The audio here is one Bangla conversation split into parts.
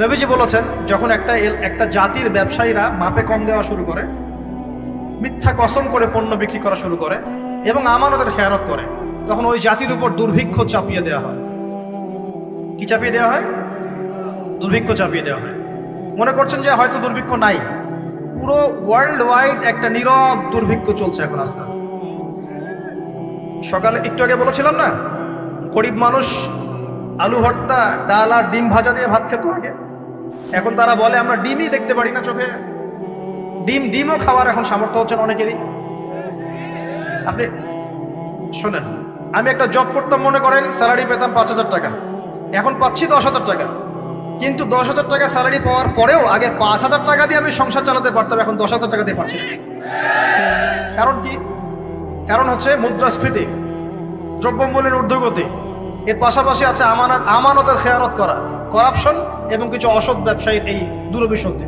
নবীজি বলেছেন, যখন একটা একটা জাতির ব্যবসায়ীরা মাপে কম দেওয়া শুরু করে, মিথ্যা কসম করে পণ্য বিক্রি করা শুরু করে এবং আমানতের খেয়ানত করে, তখন ওই জাতির উপর দুর্ভিক্ষ চাপিয়ে দেওয়া হয়। কি চাপিয়ে দেওয়া হয়? দুর্ভিক্ষ চাপিয়ে দেওয়া হয়। মনে করছেন যে হয়তো দুর্ভিক্ষ নাই। পুরো ওয়ার্ল্ড ওয়াইড একটা নীরব দুর্ভিক্ষ চলছে এখন আস্তে আস্তে। সকালে একটু আগে বলেছিলাম না, গরিব মানুষ আলু ভর্তা, ডাল আর ডিম ভাজা দিয়ে ভাত খেত আগে। এখন তারা বলে, আমরা ডিমই দেখতে পারি না চোখে। ডিম, ডিমও খাওয়ার এখন সামর্থ্য হচ্ছে অনেকেরই। আপনি শোনেন, আমি একটা জব করতাম মনে করেন স্যালারি পেতাম পাঁচ হাজার টাকা। এখন পাচ্ছি দশ হাজার টাকা। কিন্তু দশ হাজার টাকা স্যালারি পাওয়ার পরেও আগে পাঁচ হাজার টাকা দিয়ে আমি সংসার চালাতে পারতাম, এখন দশ হাজার টাকা দিয়ে পারছি কারণ কি? কারণ হচ্ছে মুদ্রাস্ফীতি, দ্রব্যমূল্যের ঊর্ধ্বগতি। এর পাশাপাশি আছে আমানত আমানতের খেয়ানত করা। করাপশন এবং কিছু অসৎ ব্যবসায়ীর এই দুরভিসন্ধি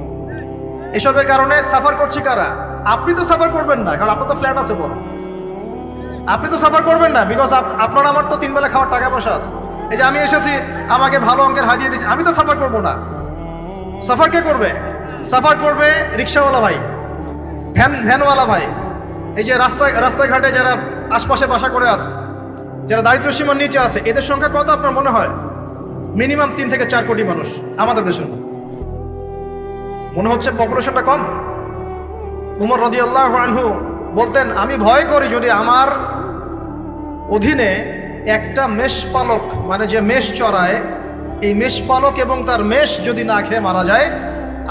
এসবের কারণে সাফার করছি কারা? আপনি তো সাফার করবেন না, কারণ আপনার তো ফ্ল্যাট আছে বড়। আপনি তো সাফার করবেন না বিকজ আপনার আমার তো তিন বেলা খাওয়ার টাকা পয়সা আছে। এই যে আমি এসেছি, আমাকে ভালো অঙ্কের হারিয়ে দিচ্ছে, আমি তো সাফার করব না। সাফার কে করবে? সাফার করবে রিক্সাওয়ালা ভাই, ভ্যান, ভ্যানওয়ালা ভাই। এই যে রাস্তা, রাস্তাঘাটে যারা আশপাশে বাসা করে আছে, যারা দারিদ্র সীমার নিচে আছে, এদের সংখ্যা কত আপনার মনে হয়? মিনিমাম তিন থেকে চার কোটি মানুষ আমাদের দেশের মধ্যে। মনে হচ্ছে পপুলেশনটা কম? উমর রদিয়াল্লাহ আনহু বলতেন, আমি ভয় করি যদি আমার অধীনে একটা মেষ পালক মানে যে মেষ চড়ায়, এই মেষ পালক এবং তার মেষ যদি না খেয়ে মারা যায়,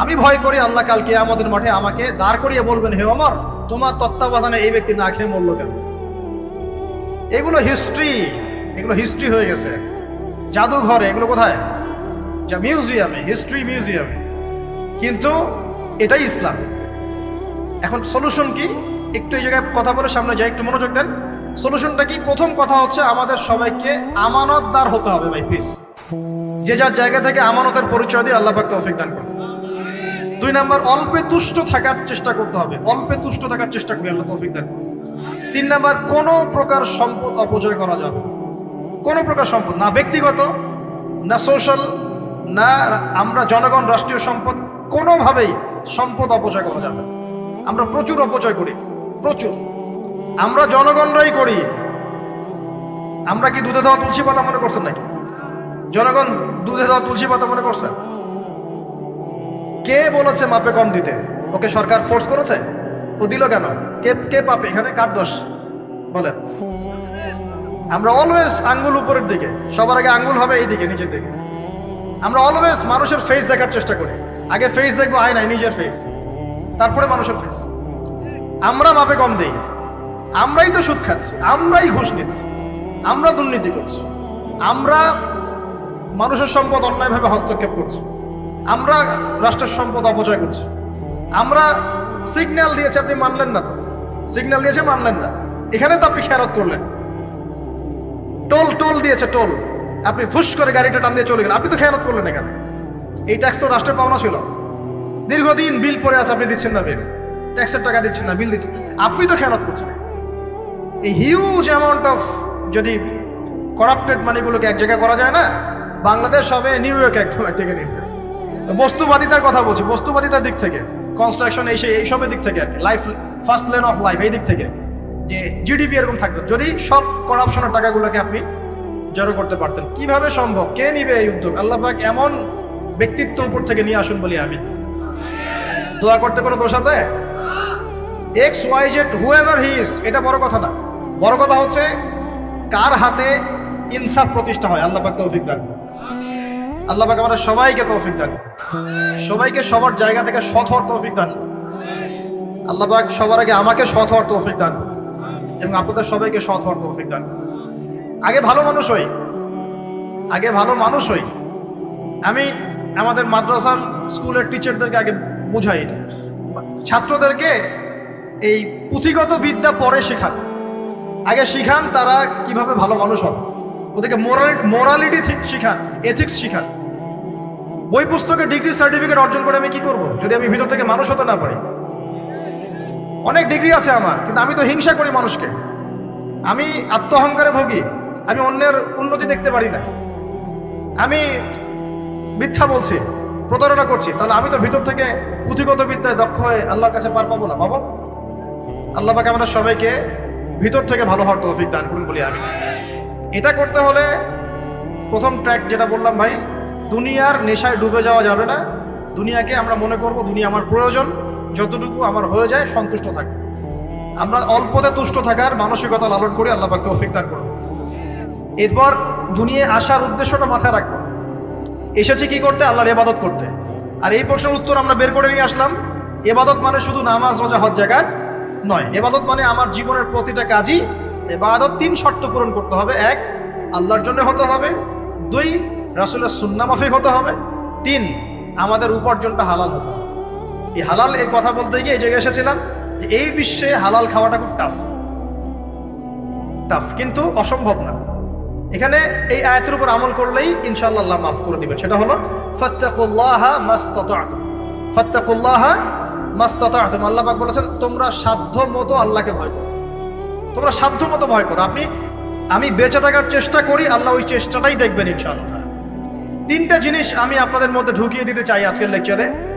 আমি ভয় করি আল্লাহ কালকে আমাদের মাঠে আমাকে দাঁড় করিয়ে বলবেন, হে অমর তোমার তত্ত্বাবধানে এই ব্যক্তি না খেয়ে মরলো কেন? এগুলো হিস্ট্রি এগুলো হিস্ট্রি হয়ে গেছে। জাদুঘরে, এগুলো কোথায়? যা মিউজিয়ামে হিস্ট্রি মিউজিয়ামে কিন্তু এটাই ইসলাম। এখন সলিউশন কি? একটু এই জায়গায় কথা বলে সামনে যাই, একটু মনোযোগ দেন। সলিউশনটা কি? প্রথম কথা হচ্ছে আমাদের সবাইকে আমানতদার হতে হবে ভাই প্লিজ যে যার জায়গা থেকে আমানতের পরিচয় দিয়ে আল্লাহ পাক তৌফিক দান করুন। দুই নাম্বার, অল্পে তুষ্ট থাকার চেষ্টা করতে হবে। অল্পে তুষ্ট থাকার চেষ্টা করি আল্লাহ তৌফিক দান করুন। তিন নাম্বার, কোনো প্রকার সম্পদ অপচয় করা যাবে। কোনো প্রকার সম্পদ, না ব্যক্তিগত, না সোশ্যাল না আমরা জনগণ রাষ্ট্রীয় সম্পদ, কোনোভাবেই সম্পদ অপচয় করা যাবে। আমরা প্রচুর অপচয় করি, প্রচুর। আমরা জনগণরাই করি। আমরা কি দুধে দেওয়া তুলসী পাতা মনে করছেন নাকি? জনগণ দুধে দেওয়া তুলসী পাতা মনে করছেন? কে বলেছে মাপে কম দিতে? ওকে সরকার ফোর্স করেছে? ও দিল কেন? কে কে পাপে এখানে কার দোষ? বলেন। আমরা অলওয়েজ আঙ্গুল উপরের দিকে। সবার আগে আঙ্গুল হবে এই দিকে, নিচের দিকে। আমরা অলওয়েজ মানুষের ফেস দেখার চেষ্টা করি। আগে ফেস দেখব, আয় নাই, নিজের ফেস তারপরে মানুষের ফেস আমরা মাপে কম দিই। আমরাই তো সুদ খাচ্ছি, আমরাই ঘুষ নিচ্ছি। আমরা দুর্নীতি করছি। আমরা মানুষের সম্পদ অন্যায়ভাবে হস্তক্ষেপ করছি। আমরা রাষ্ট্রের সম্পদ অপচয় করছি। আমরা সিগন্যাল দিয়েছে, আপনি মানলেন না তো। সিগন্যাল দিয়েছে, মানলেন না। এখানে তো আপনি খেয়ারত করলেন। টোল টোল দিয়েছে, টোল। আপনি ফুস করে গাড়িটা টান দিয়ে চলে গেলেন। আপনি তো খেয়ানত করলেন এখানে এই ট্যাক্স তো রাষ্ট্রের পাওনা ছিল। দীর্ঘদিন বিল পড়ে আছে, আপনি দিচ্ছেন না বিল। ট্যাক্সের টাকা দিচ্ছেন না, বিল দিচ্ছেন। আপনি তো খেয়ানত করছেন। এই হিউজ অ্যামাউন্ট অফ যদি করাপ্টেড মানিগুলোকে এক জায়গায় করা যায় না, বাংলাদেশ হবে নিউ ইয়র্ক একদম এক থেকে নিবে বস্তুবাদিতার কথা বলছি, বস্তুবাদিতার দিক থেকে কনস্ট্রাকশন এই সেই এইসবের দিক থেকে আর কি। Life fast lane of life এই দিক থেকে। যে জিডিপি এরকম থাকবে। যদি সব করাপশনের টাকাগুলোকে আপনি জড়ো করতে পারতেন, কীভাবে সম্ভব? কে নিবে এই উদ্যোগ? আল্লাহ পাক এমন ব্যক্তিত্ব উপর থেকে নিয়ে আসুন বলি আমি দোয়া করতে কোনো দোষ আছে? X Y Z whoever his এটা বড় কথা না। বড় কথা হচ্ছে, কার হাতে ইনসাফ প্রতিষ্ঠা হয়? আল্লাহ পাক তৌফিক দান। করুন। আল্লাহ পাক আমাদের সবাইকে তৌফিক দান। সবাইকে সবার জায়গা থেকে সৎ তৌফিক দান। করুন। আল্লাহ পাক সবার আগে আমাকে সৎ তৌফিক দান। এবং আপনাদের সবাইকে সৎ হওয়ার তৌফিক দান আগে ভালো মানুষ হই। আগে ভালো মানুষ হই। আমি আমাদের মাদ্রাসার স্কুলের টিচারদেরকে আগে বুঝাই ছাত্রদেরকে এই পুঁথিগত বিদ্যা পরে শেখান। আগে শিখান তারা কীভাবে ভালো মানুষ হবে ওদেরকে মোরাল, মোরালিটি শিখান, এথিক্স শিখান। বই পুস্তকে ডিগ্রি সার্টিফিকেট অর্জন করে আমি কি করব? যদি আমি ভিতর থেকে মানুষ হতে না পারি। অনেক ডিগ্রি আছে আমার, কিন্তু আমি তো হিংসা করি মানুষকে। আমি আত্মহংকারে ভোগী, আমি অন্যের উন্নতি দেখতে পারি না। আমি মিথ্যা বলছি, প্রতারণা করছি, তাহলে আমি তো ভিতর থেকে পুঁথিগত বিদ্যায় দক্ষ হয়ে আল্লাহর কাছে পার পাবো না, বাবা। আল্লাহ পাকে আমাদের সবাইকে ভিতর থেকে ভালো হওয়ার তৌফিক দান করুন বলি আমি এটা করতে হলে প্রথম ট্র্যাক যেটা বললাম ভাই, দুনিয়ার নেশায় ডুবে যাওয়া যাবে না। দুনিয়াকে আমরা মনে করব, দুনিয়া আমার প্রয়োজন। যতটুকু আমার হয়ে যায়, সন্তুষ্ট থাকবে। আমরা অল্পতে তুষ্ট থাকার মানসিকতা লালন করে, আল্লাহ পাক তৌফিক দান করব এরপর দুনিয়ায় আসার উদ্দেশ্যটা মাথায় রাখব। এসেছি কি করতে? আল্লাহর ইবাদত করতে। আর এই প্রশ্নের উত্তর আমরা বের করে নিয়ে আসলাম। এবাদত মানে শুধু নামাজ, রোজা, হজ জায়গার নয়। এবাদত মানে আমার জীবনের প্রতিটা কাজই এবাদত তিন শর্ত পূরণ করতে হবে। এক, আল্লাহর জন্য হতে হবে। দুই, রাসুলের সুন্না মাফিক হতে হবে। তিন, আমাদের উপার্জনটা হালাল হতে হবে। এই হালাল এই কথা বলতে গিয়ে এই জায়গায় এসেছিলাম যে এই বিশ্বে হালাল খাওয়াটা খুব টাফ টাফ কিন্তু অসম্ভব না। এখানে এই আয়াতের উপর আমল করলেই ইনশাআল্লাহ মাফ করে দিবেন। সেটা হলো, ফাত্তাকুল্লাহ মাস্তাতাতুম। ফাত্তাকুল্লাহ মাস্তাতাতুম। আল্লাহ পাক বলেছেন, তোমরা সাধ্য মতো আল্লাহকে ভয় করো। তোমরা সাধ্য মতো ভয় করো। আপনি, আমি বেঁচে থাকার চেষ্টা করি, আল্লাহ ওই চেষ্টাটাই দেখবেন ইনশাআল্লাহ তিনটা জিনিস আমি আপনাদের মধ্যে ঢুকিয়ে দিতে চাই আজকের লেকচারে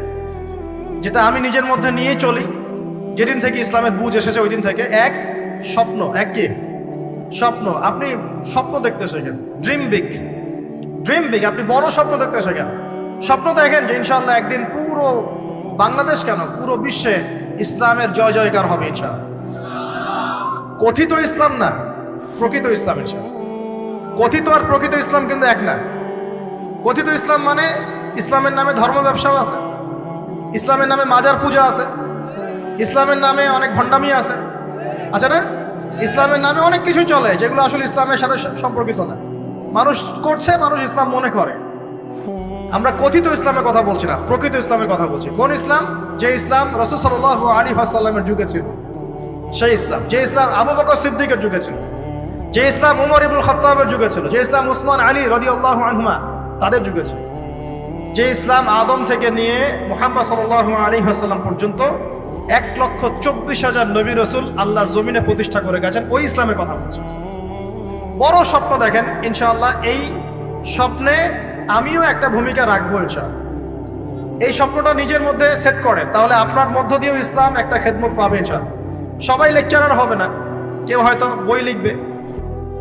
যেটা আমি নিজের মধ্যে নিয়ে চলি। যেদিন থেকে ইসলামের বুঝ এসেছে ওই দিন থেকে এক স্বপ্ন, এক কি? স্বপ্ন। আপনি স্বপ্ন দেখতে শেখেন ড্রিম বিগ ড্রিম বিগ আপনি বড় স্বপ্ন দেখতে শেখেন স্বপ্ন দেখেন যে ইনশাল্লাহ একদিন পুরো বাংলাদেশ কেন? পুরো বিশ্বে ইসলামের জয় জয়কার হবে ইনশাল্লাহ কথিত ইসলাম না, প্রকৃত ইসলাম ইনশাল্লাহ কথিত আর প্রকৃত ইসলাম কিন্তু এক না। কথিত ইসলাম মানে ইসলামের নামে ধর্ম ব্যবসাও আছে। ইসলামের নামে মাজার পূজা আছে। ইসলামের নামে অনেক ভণ্ডামি আছে। আছে না? ইসলামের নামে অনেক কিছু চলে, যেগুলো আসলে ইসলামের সাথে সম্পর্কিত না। মানুষ করছে, মানুষ ইসলাম মনে করে। আমরা কথিত ইসলামের কথা বলছি না, প্রকৃত ইসলামের কথা বলছি। কোন ইসলাম? যে ইসলাম রসুল সাল্লাহ আলী সাল্লামের যুগে ছিল। সেই ইসলাম। যে ইসলাম আবু বকর সিদ্দিকের যুগে ছিল। যে ইসলাম উমর ইবুল খত্তাবের যুগে ছিল। যে ইসলাম উসমান আলী রদি আল্লাহ আনহুমা তাদের যুগে ছিল। যে ইসলাম আদম থেকে নিয়ে মোহাম্মদ সাল আলী হাসাল্লাম পর্যন্ত এক লক্ষ চব্বিশ হাজার নবী রসুল আল্লাহর জমিনে প্রতিষ্ঠা করে গেছেন, ওই ইসলামের কথা বলছেন বড় স্বপ্ন দেখেন, ইনশাআল্লাহ এই স্বপ্নে আমিও একটা ভূমিকা রাখব, ইনশাআল্লাহ। এই স্বপ্নটা নিজের মধ্যে সেট করেন, তাহলে আপনার মধ্য দিয়েও ইসলাম একটা খেদমত পাবে, ইনশাআল্লাহ। সবাই লেকচারার হবে না, কেউ হয়তো বই লিখবে,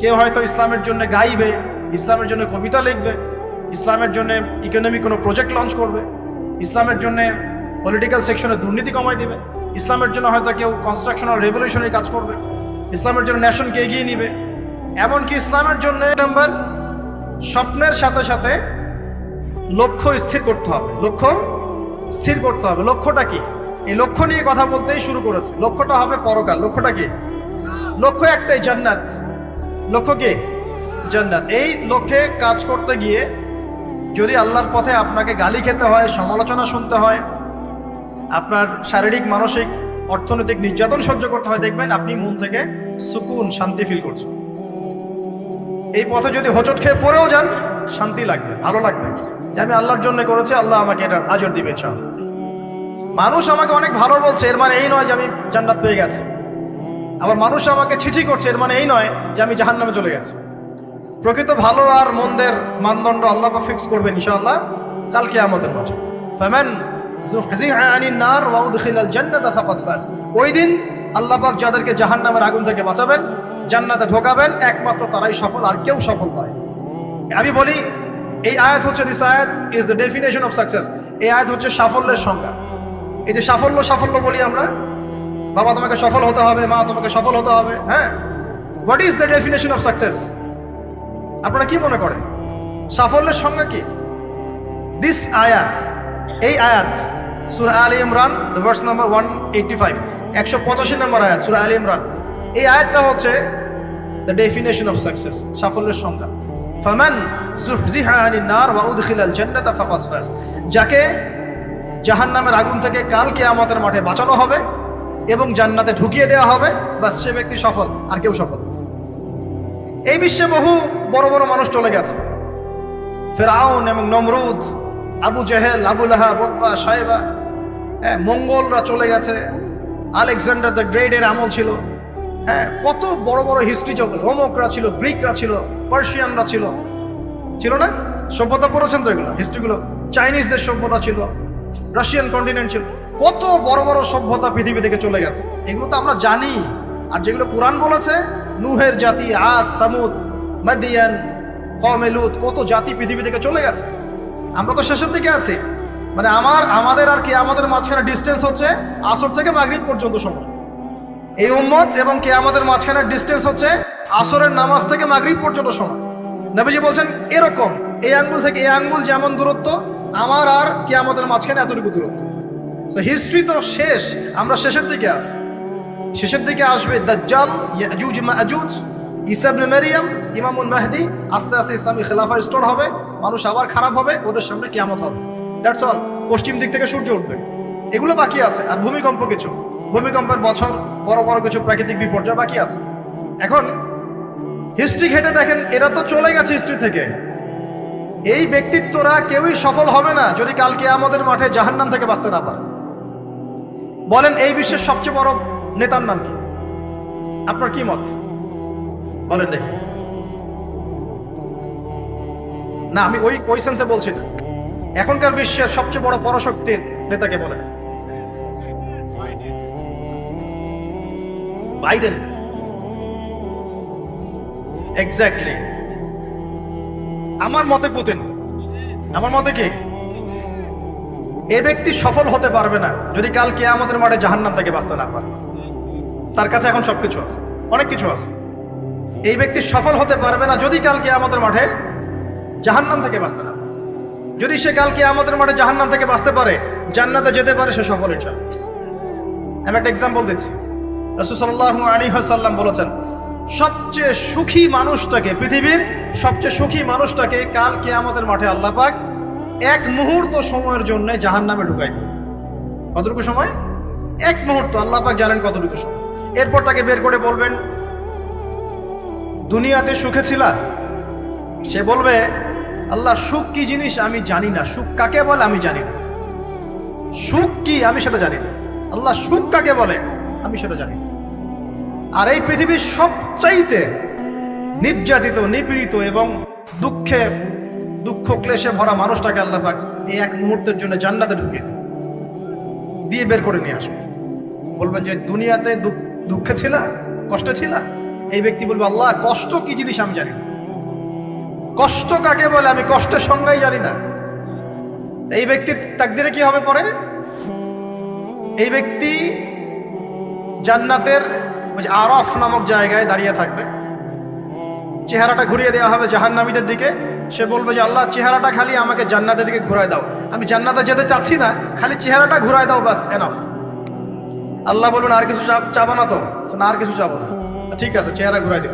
কেউ হয়তো ইসলামের জন্য গাইবে, ইসলামের জন্য কবিতা লিখবে ইসলামের জন্য ইকোনমি কোনো প্রজেক্ট লঞ্চ করবে, ইসলামের জন্য পলিটিক্যাল সেকশনে দুর্নীতি কমাই দিবে, ইসলামের জন্য হয়তো কেউ কনস্ট্রাকশনাল রেভলিউশনারি কাজ করবে, ইসলামের জন্য ন্যাশনকে এগিয়ে নিবে। এমনকি ইসলামের জন্য নাম্বার স্বপ্নের সাথে সাথে লক্ষ্য স্থির করতে হবে। লক্ষ্য স্থির করতে হবে। লক্ষ্যটা কি? এই লক্ষ্য নিয়ে কথা বলতেই শুরু করেছে। লক্ষ্যটা হবে পরকাল। লক্ষ্যটা কি? লক্ষ্য একটাই, জান্নাত। লক্ষ্য কি? জান্নাত। এই লক্ষ্যে কাজ করতে গিয়ে যদি আল্লাহর পথে আপনাকে গালি খেতে হয়, সমালোচনা শুনতে হয়, আপনার শারীরিক, মানসিক, অর্থনৈতিক নির্যাতন সহ্য করতে হয়, দেখবেন আপনি মন থেকে সুকুন, শান্তি ফিল করছেন। এই পথে যদি হোচট খেয়ে পড়েও যান, শান্তি লাগবে, ভালো লাগবে। যে আমি আল্লাহর জন্য করেছি, আল্লাহ আমাকে এটার আজর দিবে চান মানুষ আমাকে অনেক ভালো বলছে, এর মানে এই নয় যে আমি জান্নাত পেয়ে গেছি। আবার মানুষ আমাকে ছিছি করছে, এর মানে এই নয় যে আমি জাহান্নামে চলে গেছি। প্রকৃত ভালো আর মন্দের মানদণ্ড আল্লাহ ফিক্স করবেন ইনশাআল্লাহ কালকে আমাদের মাঠে। ফাজ। ওই দিন আল্লাহ পাক যাদেরকে জাহান্নামের আগুন থেকে বাঁচাবেন, জান্নাতে ঢোকাবেন, একমাত্র তারাই সফল, আর কেউ সফল নয়। আমি বলি, এই আয়াত হচ্ছে দিস আয়াত is the definition of success এই আয়াত হচ্ছে সাফল্যের সংজ্ঞা। এই যে সাফল্য সাফল্য বলি আমরা, বাবা তোমাকে সফল হতে হবে, মা তোমাকে সফল হতে হবে হ্যাঁ? What is the definition of success আপনারা কি মনে করেন? সাফল্যের সংজ্ঞা কি? দিস আয়াত এই আয়াত সুরা Ali Imran verse number one eighty five একশো পঁচাশি নম্বর আয়াত সুরা আলী ইমরান এই আয়াতটা হচ্ছে দ্য ডেফিনেশন অফ সাকসেস সাফল্যের সংজ্ঞা। ফামান আনিন নার ওয়া উদখিলাল জান্নাতা ফাকাদ ফাজ। যাকে জাহান্নামের আগুন থেকে কাল কিয়ামতের মাঠে বাঁচানো হবে এবং জান্নাতে ঢুকিয়ে দেওয়া হবে, বাস সে ব্যক্তি সফল, আর কেউ সফল এই বিশ্বে বহু বড় বড় মানুষ চলে গেছে। ফেরাউন এবং নমরুদ, আবু জেহেল, আবু লাহা বত্তা সাহেবা হ্যাঁ মঙ্গলরা চলে গেছে। আলেকজান্ডার দ্য গ্রেটের আমল ছিল। হ্যাঁ কত বড় বড় হিস্ট্রি রোমকরা ছিল, গ্রিকরা ছিল, পার্সিয়ানরা ছিল। ছিল না? সভ্যতা পড়েছেন তো এগুলো? হিস্ট্রিগুলো? চাইনিজদের সভ্যতা ছিল, রাশিয়ান কন্টিনেন্ট ছিল। কত বড় বড় সভ্যতা পৃথিবী থেকে চলে গেছে। এগুলো তো আমরা জানি। আর যেগুলো কোরআন বলেছে নুহের জাতি, আদ, সামুদ, মাদিয়ান কমেলুদ কত জাতি পৃথিবী থেকে চলে গেছে। আমরা তো শেষের দিকে আছি। মানে আমার, আমাদের আর কি, আমাদের মাঝখানে ডিস্টেন্স হচ্ছে আসর থেকে মাগরিব পর্যন্ত সময়। এই উম্মত এবং কে আমাদের মাঝখানে ডিস্টেন্স হচ্ছে আসরের নামাজ থেকে মাগরিব পর্যন্ত সময়। নবীজি বলছেন, এরকম, এই আঙ্গুল থেকে এই আঙ্গুল যেমন দূরত্ব, আমার আর কে আমাদের মাঝখানে এতটুকু দূরত্ব। তো হিস্ট্রি তো শেষ, আমরা শেষের দিকে আছি। শেষের দিকে আসবে দাজ্জাল, ইয়াজুজ মাআজুজ ঈসা ইবনে মারিয়াম, ইমামুল মাহদি, আস্তে আস্তে ইসলামী খেলাফা স্টোর হবে, মানুষ আবার খারাপ হবে, ওদের সামনে কিয়ামত হবে। দ্যাটস অল পশ্চিম দিক থেকে সূর্য উঠবে। এগুলো বাকি আছে, আর ভূমিকম্প কিছু। ভূমিকম্পের বছর, বড় বড় কিছু প্রাকৃতিক বিপর্যয় বাকি আছে। এখন হিস্ট্রি ঘেটে দেখেন, এরা তো চলে গেছে হিস্ট্রি থেকে। এই ব্যক্তিত্বরা কেউই সফল হবে না, যদি কালকে আমাদের মাঠে জাহান্নাম থেকে বাঁচতে না পারে। বলেন, এই বিশ্বের সবচেয়ে বড় নেতার নাম কি? আপনার কি মত? বলেন দেখি। না, আমি ওই ওই সেন্সে বলছি না। এখনকার বিশ্বের সবচেয়ে বড় পরাশক্তির নেতাকে বলেন। বাইডেন। এক্স্যাক্টলি আমার মতে পুতিন। আমার মতে কি? এ ব্যক্তি সফল হতে পারবে না যদি কালকে আমাদের মাঠে জাহান্নাম থেকে বাঁচতে না পারে। তার কাছে এখন সবকিছু আছে। অনেক কিছু আছে। এই ব্যক্তি সফল হতে পারবে না যদি কালকে আমাদের মাঠে জাহান্নাম থেকে বাঁচতে না যদি সে কালকে আমাদের মাঠে জাহান্নাম থেকে বাঁচতে পারে, জান্নাতে যেতে পারে, সে সফল ইচ্ছা আমি একটা এক্সাম্পল দিচ্ছি। রসুসাল্লাহ আলী বলেছেন, সবচেয়ে সুখী মানুষটাকে, পৃথিবীর সবচেয়ে সুখী মানুষটাকে কাল আমাদের মাঠে আল্লাহ পাক এক মুহূর্ত সময়ের জন্য জাহান নামে দিবে। কতটুকু সময়? এক মুহূর্ত। আল্লাহ পাক জানেন কতটুকু সময়। এরপর তাকে বের করে বলবেন, দুনিয়াতে সুখে ছিলা? সে বলবে, আল্লাহ, সুখ কি জিনিস আমি জানি না। সুখ কাকে বলে আমি জানি না। সুখ কি আমি সেটা জানি না। আল্লাহ, সুখ কাকে বলে আমি সেটা জানি না। আর এই পৃথিবীর সবচাইতে নির্যাতিত, নিপীড়িত এবং দুঃখে, দুঃখ ক্লেশে ভরা মানুষটাকে আল্লাহ পাক এই এক মুহূর্তের জন্য জান্নাতে দিন। দিয়ে বের করে নিয়ে আসবে। বলবেন যে, দুনিয়াতে দুঃখ- দুঃখে ছিল? কষ্ট ছিল? এই ব্যক্তি বলবে, আল্লাহ, কষ্ট কি জিনিস আমি জানি না। কষ্ট কাকে বলে? আমি কষ্টের সংজ্ঞাই জানি না। এই ব্যক্তির তাকদিরে কি হবে পরে? এই ব্যক্তি জান্নাতের আরফ নামক জায়গায় দাঁড়িয়ে থাকবে। চেহারাটা ঘুরিয়ে দেওয়া হবে জাহান্নামীদের দিকে। সে বলবে যে, আল্লাহ, চেহারাটা খালি আমাকে জান্নাতের দিকে ঘুরায় দাও। আমি জান্নাতে যেতে চাচ্ছি না, খালি চেহারাটা ঘুরায় দাও বাস এনাফ আল্লাহ বলবেন, আর কিছু চা- চাবো না তো। না, আর কিছু চাবো না। ঠিক আছে, চেহারা ঘুরাই দিও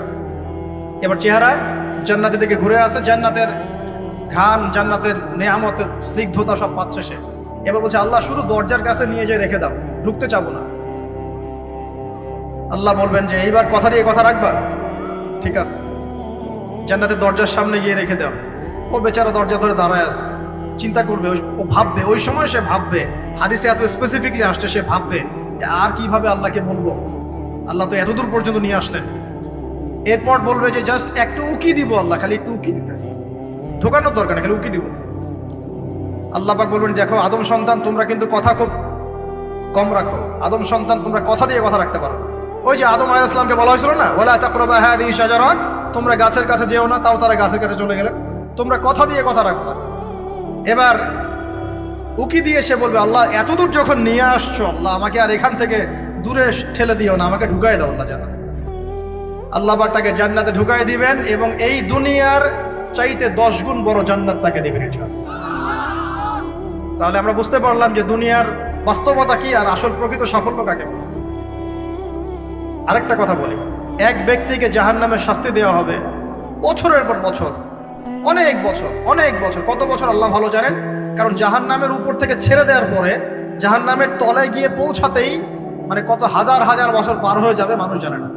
এবার চেহারা জান্নাতের দিকে ঘুরে আসে, জান্নাতের ঘ্রাণ, জান্নাতের নেয়ামতের স্নিগ্ধতা সব পাচ্ছে সে। এবার বলছে, আল্লাহ, শুধু দরজার কাছে নিয়ে যেয়ে রেখে দাও, ঢুকতে চাবো না। আল্লাহ বলবেন যে, এইবার কথা দিয়ে কথা রাখবা? ঠিক আছে। জান্নাতের দরজার সামনে গিয়ে রেখে দাও। ও বেচারা দরজা ধরে দাঁড়ায় আছে। চিন্তা করবে, ও ভাববে, ওই সময় সে ভাববে, হাদিসে এত স্পেসিফিকলি আসছে, সে ভাববে। আর কীভাবে আল্লাহকে বলব? আল্লাহ তো এতদূর পর্যন্ত নিয়ে আসলেন। এরপর বলবে যে, জাস্ট একটু উকি দিব আল্লাহ, খালি একটু উকি দিতে। ঢোকানোর দরকার নেই, খালি উকি দিব। আল্লাহ পাক বলবেন, দেখো, আদম সন্তান, তোমরা কিন্তু কথা খুব কম রাখো। আদম সন্তান, তোমরা কথা দিয়ে কথা রাখতে পারো ওই যে আদম আলাইহিস সালামকে বলা হয়েছিল না, ওয়ালা তাকরাবা হাদিহি শাজারাত। তোমরা গাছের কাছে যেও না, তাও তারা গাছের কাছে চলে গেলেন তোমরা কথা দিয়ে কথা রাখো না। এবার উকি দিয়ে সে বলবে, আল্লাহ, এতদূর যখন নিয়ে আসছো, আল্লাহ, আমাকে আর এখান থেকে দূরে ঠেলে দিও না, আমাকে ঢুকাই দাও আল্লাহ জান্নাতে আল্লাহ পাক তাকে জান্নাতে ঢুকাই দিবেন এবং এই দুনিয়ার চাইতে দশ গুণ বড় জান্নাত তাকে দিবেন। তাহলে আমরা বুঝতে পারলাম যে দুনিয়ার বাস্তবতা কি আর আসল প্রকৃত সাফল্য কাকে বলে। আরেকটা কথা বলি, এক ব্যক্তিকে জাহান নামের শাস্তি দেওয়া হবে বছরের পর বছর, অনেক বছর অনেক বছর, কত বছর আল্লাহ ভালো জানেন? কারণ জাহান নামের উপর থেকে ছেড়ে দেওয়ার পরে জাহান নামের তলায় গিয়ে পৌঁছাতেই মানে কত হাজার হাজার বছর পার হয়ে যাবে, মানুষ জানে না।